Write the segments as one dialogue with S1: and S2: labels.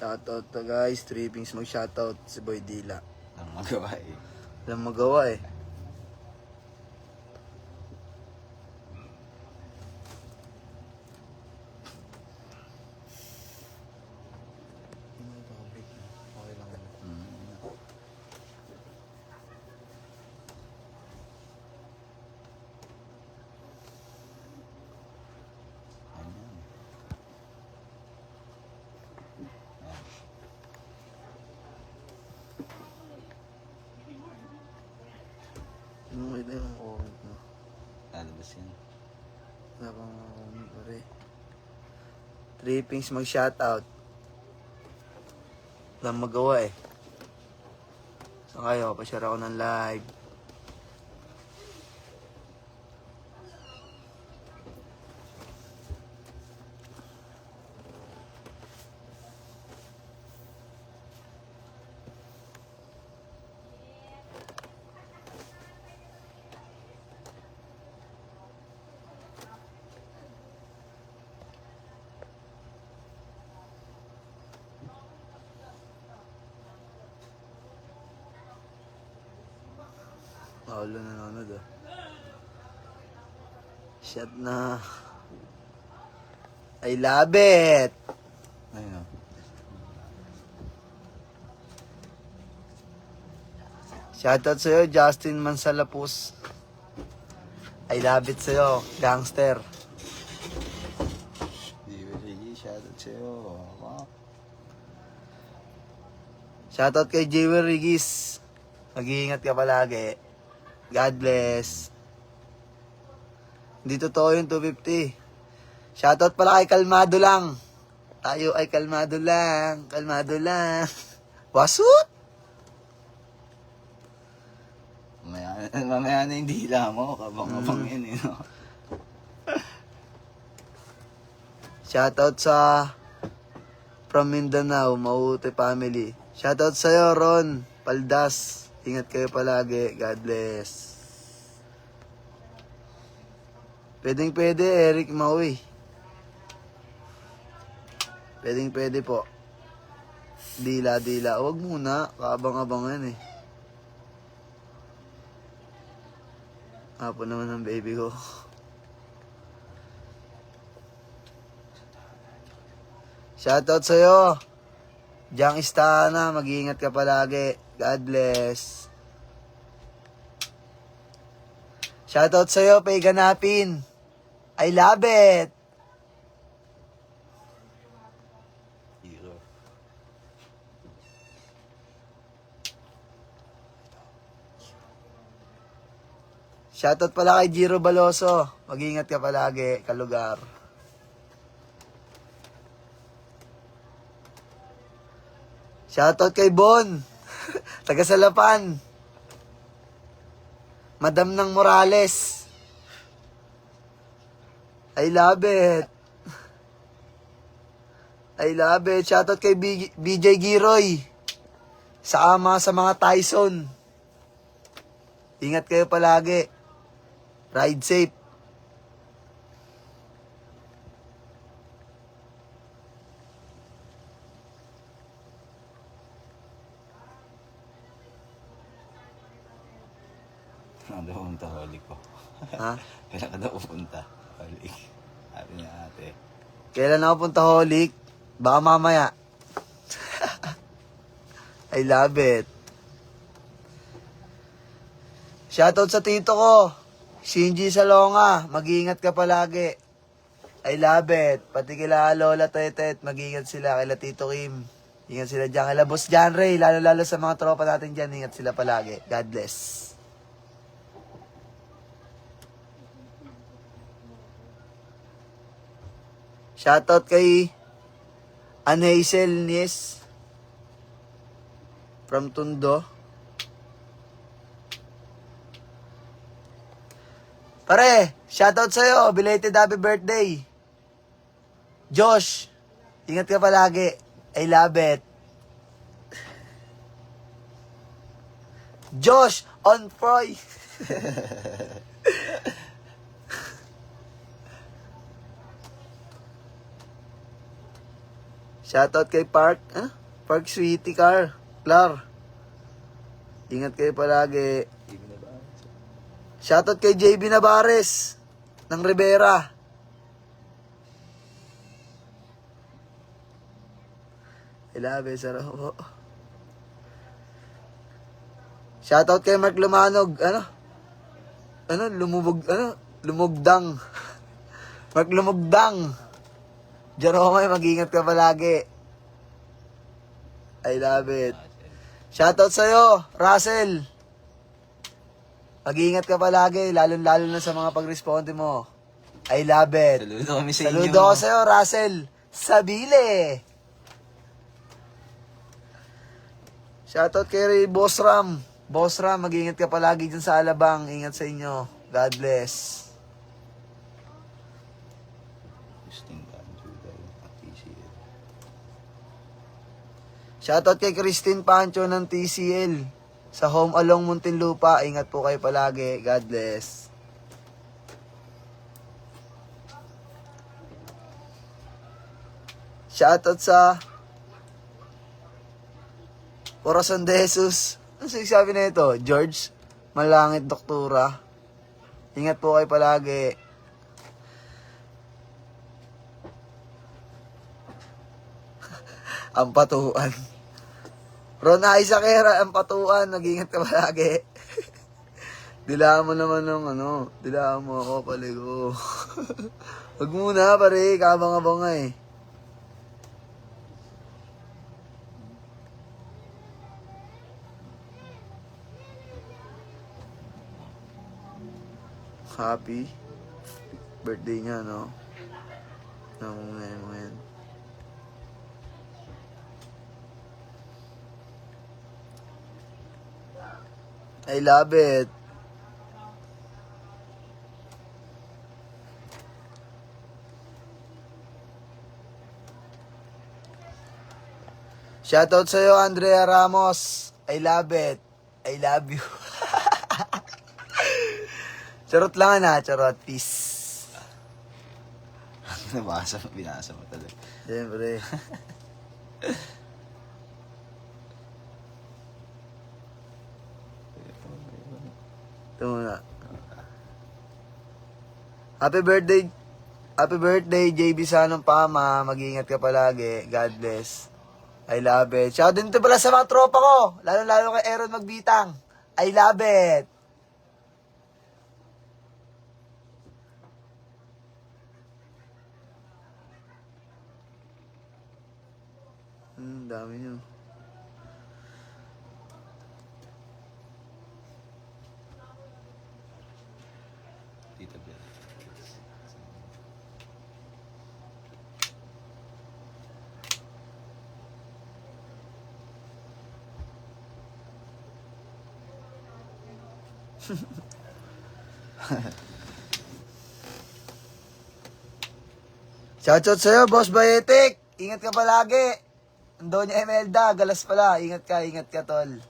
S1: Shoutout to guys, trippings mag shoutout si Boy Dila.
S2: Ang magawa eh.
S1: Walang magawa eh. Okay lang yun.
S2: Mm. Ayan. Ayan.
S1: Ano ito yung comment mo?
S2: Lalabas yan.
S1: Wala pang comment pare. Trippings mag shoutout. Walang magawa eh. So kayo, pa-share ako ng live. Paulo na nanonood ah. Shot na. I love it!
S2: Ayun o.
S1: Shoutout sa'yo, Justin Mansalapus. I love it sa'yo, gangster.
S2: Shoutout sa'yo. Wow.
S1: Shoutout kay Jewel Rigis. Mag-iingat ka palagi. God bless. Hindi totoo yung 250. Shoutout pala kay Kalmado lang. Tayo ay kalmado lang. Kalmado lang. Wasut!
S2: Mamaya, mamaya na yung dila mo. Kabang-kabang
S1: Mm.
S2: yan eh. No?
S1: Shoutout sa from Mindanao, Maute family. Shoutout sa'yo, Ron Paldas. Ingat kayo palagi. God bless. Pwedeng pwede, Eric Maui. Pwedeng pwede po. Dila, dila. Huwag muna. Kaabang-abangan eh. Apo naman ng baby ko. Shoutout sa'yo. Jang Istana, mag-iingat ka palagi. God bless. Shoutout sa'yo, Pay Ganapin. I love it. Shoutout pala kay Jiro Baloso. Mag-iingat ka palagi, kalugar. Shoutout kay Bon. Taga Salapan. Madam ng Morales. I love it. I love it. Shoutout kay BJ Giroy. Sa ama sa mga Tyson. Ingat kayo palagi. Ride safe.
S2: Ano daw pupunta, holik ko.
S1: Ha?
S2: Kailan ka daw pupunta, holik. Sabi niya ate.
S1: Kailan ako punta Holic? Baka mamaya. I love it. Shoutout sa tito ko. Shinji Salonga. Mag-iingat ka palagi. I love it. Pati kila Lola Tetet. Mag-iingat sila. Kila Tito Kim. Ingat sila dyan. Kila Boss John Ray. Lalo-lalo sa mga tropa natin dyan. Ingat sila palagi. God bless. Shoutout kay Ann Nies from Tundo. Pare, shoutout sa'yo. Belated happy birthday. Josh, ingat ka palagi. I love it. Josh, on Froy. Shoutout kay Park, ah? Park Sweetie Car. Clar. Ingat kayo palagi. Shoutout kay JB Navares ng Rivera. I love you, Sir Ho. Shoutout kay Mark Lumanog. Ano? Ano? Lumubog, ano? Lumugdang. Mark Lumugdang. Jerome, mag-ingat ka palagi. I love it. Shoutout sa'yo, Russell. Mag-ingat ka palagi, lalo-lalo na sa mga pag-responde mo. I love it.
S2: Saludo kami sa inyo.
S1: Saludo sa'yo, Russell. Sabile. Shoutout kay Boss Ram. Boss Ram, mag-ingat ka palagi dyan sa Alabang. Ingat sa inyo. God bless.
S2: Banjo, at TCL.
S1: Shoutout kay Christine Pancho ng TCL. Sa Home Along Muntinlupa. Ingat po kayo palagi. God bless. Shoutout sa Corazon de Jesus. Ano sabi na ito? George Malangit Doktora. Ingat po kayo palagi. Ang patuan. Ron Isakera, ang patuan. Nag-ingat ka palagi. dilaan mo naman ng ano. Dilaan mo ako, paligo. Huwag muna, pare. Kabang-abang nga eh. Happy birthday niya, no? Nangungayon, ngayon. I love it. Shoutout sa'yo, Andrea Ramos. I love it. I love you. charot lang na, charot. Peace.
S2: Nabasa mo, binasa mo talaga.
S1: Siyempre. Ito muna. Happy birthday, happy birthday, JB Sanong Pama. Mag-ingat ka palagi. God bless. I love it. Shout din to pala sa mga tropa ko. Lalo-lalo kay Aaron Magbitang. I love it. Hmm, dami nyo. Shoutout sa'yo, Boss Bayetik. Ingat ka palagi. Andonya Emelda, galas pala. Ingat ka, ingat ka, tol.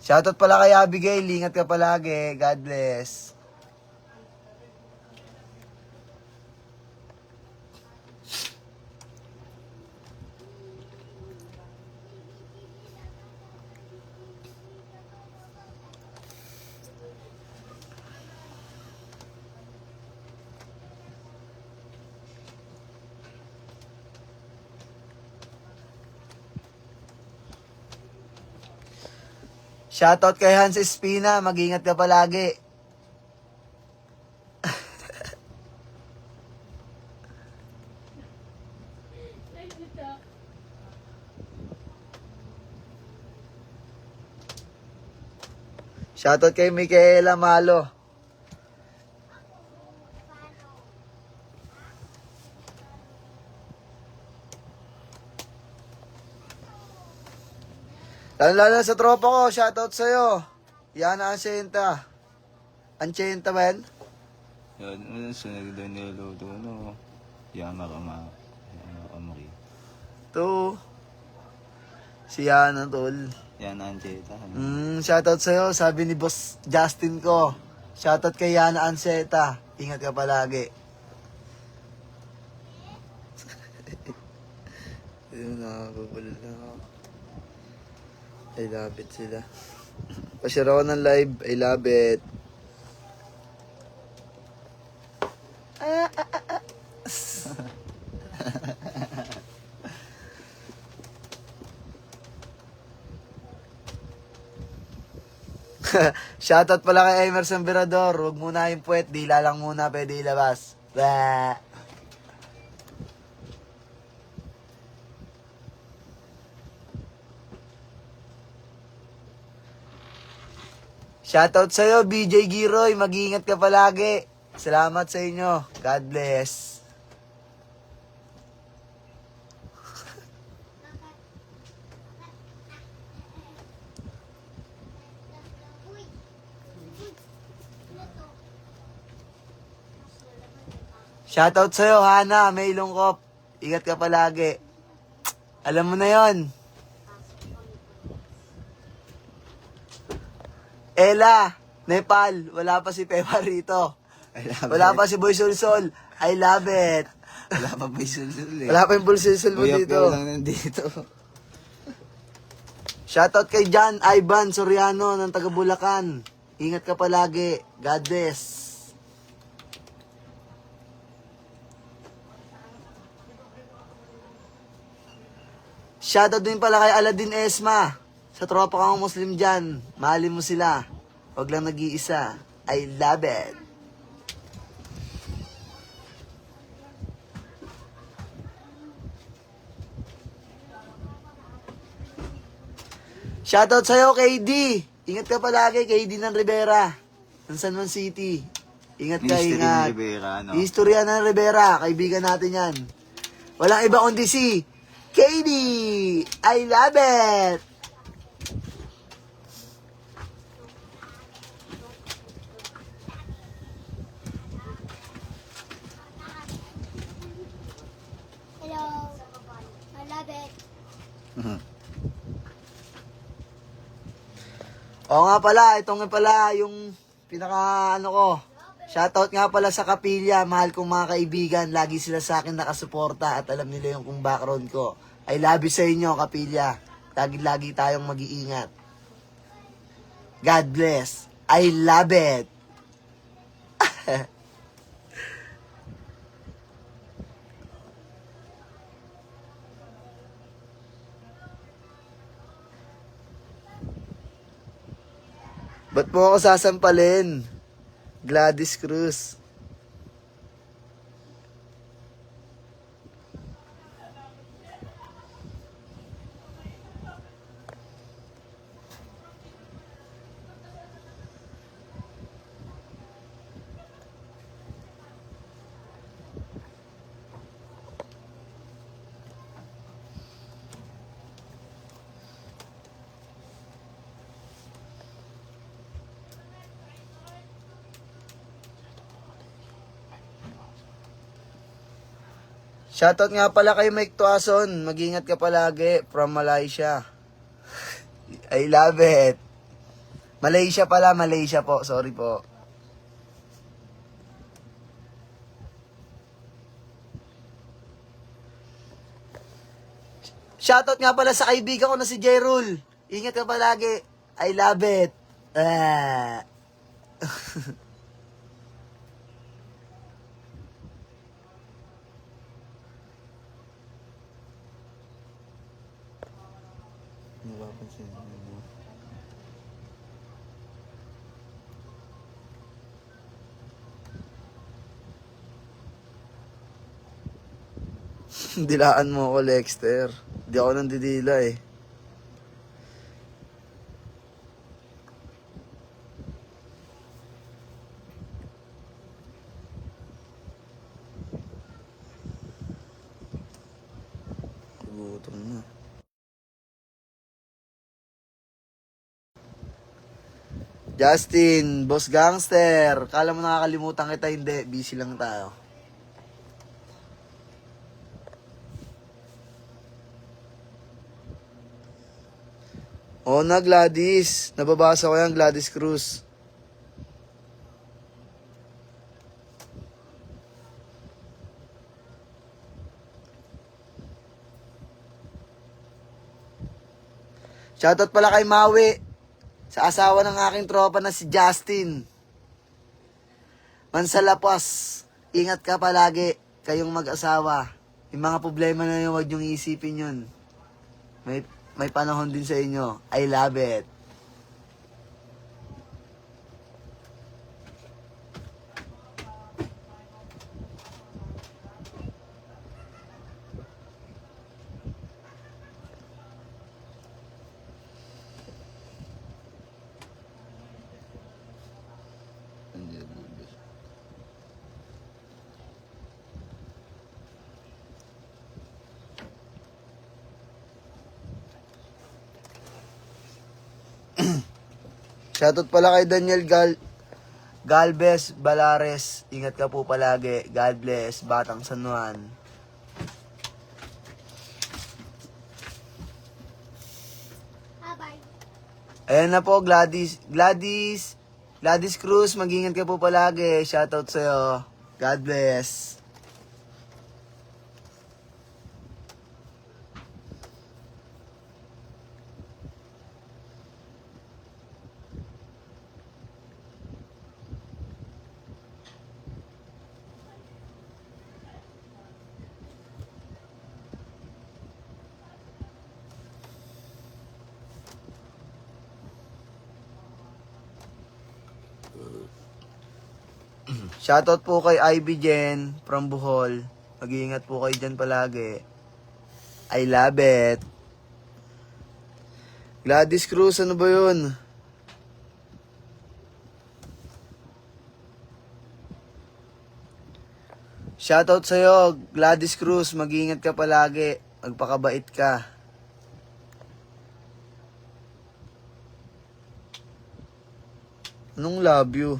S1: Shoutout pala kay Abigail. Ingat ka palagi. God bless. Shoutout kay Hans Espina. Mag-ingat ka palagi. Shoutout kay Micaela Malo. Lalo lalo sa tropa ko, shoutout sa'yo. Yana Anchenta. Anchenta ba yan?
S2: Yun, ano sunod doon niluluto, no? Yama ka ma. Yama ka maki.
S1: To. Si Yana, tol.
S2: Yan ang jeta.
S1: Mm, shoutout sa'yo. Sabi ni Boss Justin ko. Shoutout kay Yana Anseta. Ingat ka palagi. Ayun, nakakabala lang ako. I love it sila. Pa-share ako ng live. I love it. Shoutout pala kay Emerson Virador. Huwag muna yung puwet. Dila lang muna pwede ilabas. Bah. Shoutout sa'yo, BJ Giroy. Mag-iingat ka palagi. Salamat sa inyo. God bless. Shoutout sa'yo, Hana. May ilongkop. Ingat ka palagi. Alam mo na yon. Ella, Nepal. Wala pa si Pepa rito. Wala
S2: it.
S1: pa si Boy Sulsol. I love it.
S2: Wala pa ba yung sulsul eh.
S1: Wala pa yung Boy Sulsol mo dito.
S2: Lang nandito.
S1: Shoutout kay John Ivan Soriano ng taga Bulacan. Ingat ka palagi. God bless. Shoutout din pala kay Aladdin Esma. Sa tropa kang Muslim dyan. Mahalin mo sila. Huwag lang nag-iisa. I love it. Shoutout sa'yo, KD. Ingat ka palagi, KD ng Rivera. Ng San Juan City. Ingat ka,
S2: Mystery
S1: ingat.
S2: ni Rivera, no?
S1: Istorya ng Rivera. Kaibigan natin yan. Walang iba kundi si KD. I love it.
S3: Hello. I love it.
S1: Oo nga pala, ito nga pala yung pinaka ano ko. Shoutout nga pala sa kapilya, mahal kong mga kaibigan, lagi sila sa akin nakasuporta at alam nila yung kung background ko. I love you sa inyo, kapilya. Lagi-lagi tayong mag-iingat. God bless. I love it. Ba't mo ako sasampalin? Gladys Cruz. Shoutout nga pala kay Mike Tuason. Mag-ingat ka palagi from Malaysia. I love it. Malaysia pala, Malaysia po. Sorry po. Shoutout nga pala sa kaibigan ko na si Jerul. Ingat ka palagi. I love it. Ah.
S2: Napapansin na.
S1: Dilaan mo ako, Lexter. Di ako nandidila eh. Justin, boss gangster. Kala mo nakakalimutan kita, hindi. Busy lang tayo. O na Gladys, nababasa ko yan Gladys Cruz. Shoutout pala kay Maui. Sa asawa ng aking tropa na si Justin. Mansalapas. Ingat ka palagi. Kayong mag-asawa. Yung mga problema na yun, huwag niyong isipin yun. May, may panahon din sa inyo. I love it. Shoutout pala kay Daniel Gal Galvez Balares. Ingat ka po palagi. God bless. Batang San Juan. Ayan na po, Gladys. Gladys. Gladys Cruz, mag-ingat ka po palagi. Shoutout sa'yo. God bless. Shoutout po kay Ivy Jen from Bohol. Mag-iingat po kayo dyan palagi. I love it. Gladys Cruz, ano ba yun? Shoutout sa'yo, Gladys Cruz. Mag-iingat ka palagi. Magpakabait ka. Anong love you?